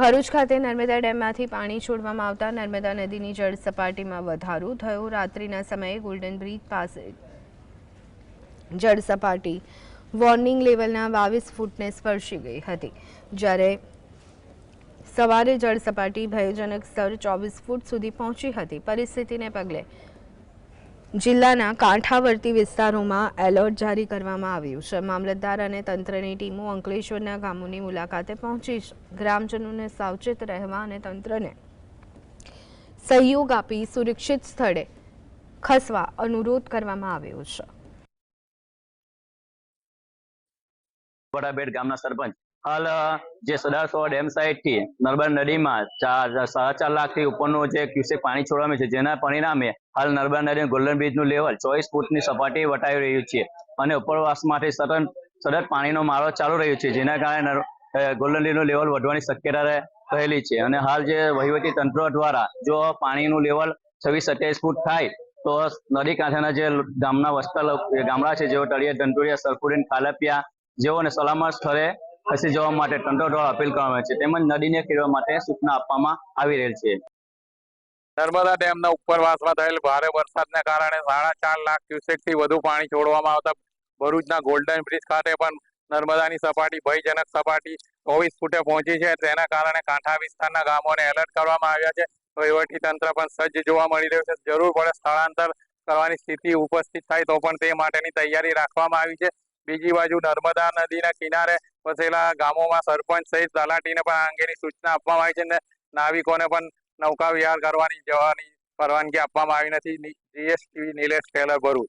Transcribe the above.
ભરૂચ ખાતે નર્મદા ડેમમાંથી પાણી છોડવામાં આવતા નર્મદા નદીની જળ સપાટીમાં વધારો થયો. રાત્રિના સમયે ગોલ્ડન બ્રિજ પાસે જળ સપાટી વોર્નિંગ લેવલના બાવીસ ફૂટને સ્પર્શી ગઈ હતી. જ્યારે સવારે જળ સપાટી ભયજનક સ્તર ચોવીસ ફૂટ સુધી પહોંચી હતી. પરિસ્થિતિને પગલે જિલ્લાના કાંઠાવર્તી વિસ્તારોમાં એલર્ટ જારી કરવામાં આવ્યું છે. મામલતદાર અને તંત્રની ટીમો અંકલેશ્વરના ગામોની મુલાકાતે પહોંચી છે. ગ્રામજનોને સાવચેત રહેવા અને તંત્રને સહયોગ આપી સુરક્ષિત સ્થળે ખસવા અનુરોધ કરવામાં આવ્યો છે. વડાબેટ ગામના સરપંચ હાલ જે સદારસો ડેમ સાઇડથી નર્મદા નદીમાં ચાર સાડા ચાર લાખથી ઉપરનું જે ક્યુસેક પાણી છોડવામાં છે, જેના પરિણામે હાલ નર્મદા નદી ગોલ્ડન બ્રિજનું લેવલ ચોવીસ ફૂટની સપાટી વટાવી રહ્યું છે અને ઉપરવાસમાંથી સતત સતત પાણીનો મારો ચાલુ રહ્યો છે, જેના કારણે ગોલ્ડન બ્રિજનું લેવલ વધવાની શક્યતા રહેલી છે. અને હાલ જે વહીવટી તંત્ર દ્વારા જો પાણીનું લેવલ છવ્વીસ, સત્યાવીસ ફૂટ થાય, તો નદી કાંઠાના જે ગામના વસતા ગામડા છે, જેઓ તળિયા ધંટોડિયા સરપુરીન ખાલપિયા જેઓને સલામત સ્થળે ખસી જવા માટે તંત્ર દ્વારા અપીલ કરવામાં આવે છે. તેમજ નદીને ખેડવા માટે સૂચના આપવામાં આવી રહેલ છે. નર્મદા ડેમના ઉપરવાસમાં થયેલ ભારે વરસાદને કારણે સાડા ચાર લાખ ક્યુસેકથી વધુ પાણી છોડવામાં આવતા ભરૂચના ગોલ્ડન બ્રિજ ખાતે પણ નર્મદાની સપાટી ભયજનક સપાટી ચોવીસ ફૂટે પહોંચી છે. તેના કારણે કાંઠા વિસ્તારના ગામોને એલર્ટ કરવામાં આવ્યા છે. વહીવટી તંત્ર પણ સજ્જ જોવા મળી રહ્યું છે. જરૂર પડે સ્થળાંતર કરવાની સ્થિતિ ઉપસ્થિત થાય તો પણ તે માટેની તૈયારી રાખવામાં આવી છે. બીજી બાજુ નર્મદા નદીના કિનારે વસેલા ગામોમાં સરપંચ સહિત તલાટીને પણ આ અંગેની સૂચના આપવામાં આવી છે અને નાવિકોને પણ નૌકા વિહાર કરવાની જવાની પરવાનગી આપવામાં આવી નથી. જીએસટી નિલેશ ટેલર ભરૂચ.